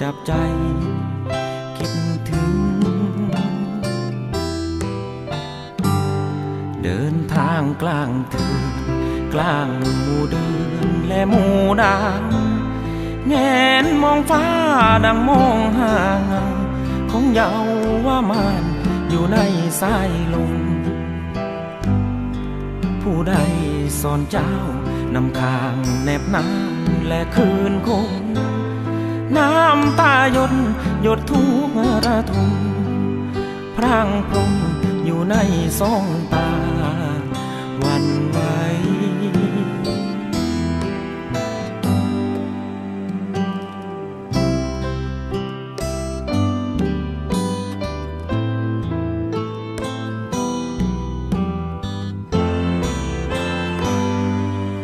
จับใจ คิดถึง เดินทางกลางเถืนกลางหมู่เดือนและหมู่ดาวแงนมองฟ้าดังมองหาเงาของเยาว่ามานอยู่ในสายลมผู้ใดสอนเจ้านำคางแนบน้ำและคืนคง น้ำตาหยดหยดทุกระทมพรางพรมอยู่ในสองตาวันไหว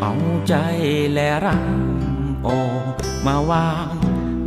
เอาใจและรังโอมาวาง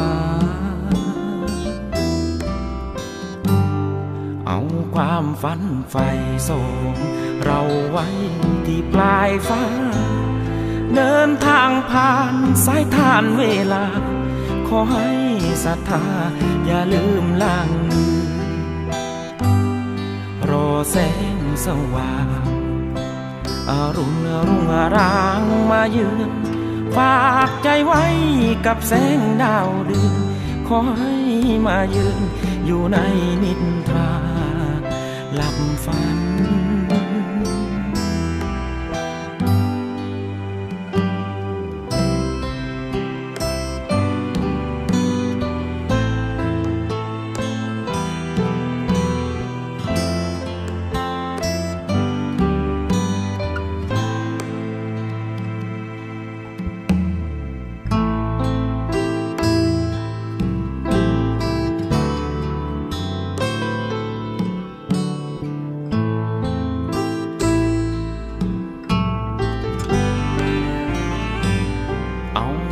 าน ฝันไฟส่งเราไว้ที่ปลายฟ้า เดินทางผ่านสายทานเวลา ขอให้ศรัทธาอย่าลืมล่างมือรอแสงสว่างอรุณรุ่งอรางมาเยือนฝากใจไว้กับแสงดาวเดือนขอให้มายืนอยู่ในนิทรา หลั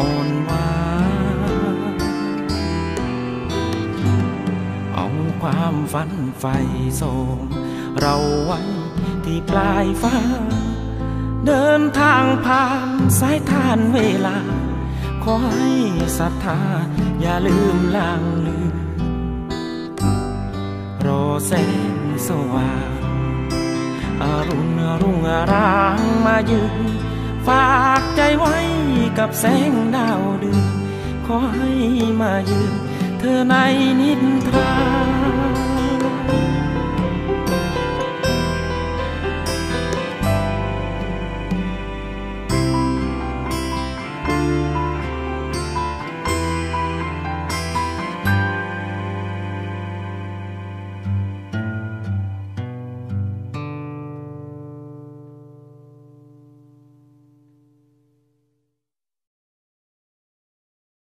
อ่อนหวานเอาความฝันไฟส่งเราไว้ที่ปลายฟ้า เดินทางผ่านสายทานเวลา ขอให้ศรัทธาอย่าลืมล่างลืมรอแสงสว่างอารุณรุ่งอรางมายืนฝากใจไว้ กับแสงดาวเดือนขอให้มายืนเธอในนิทรา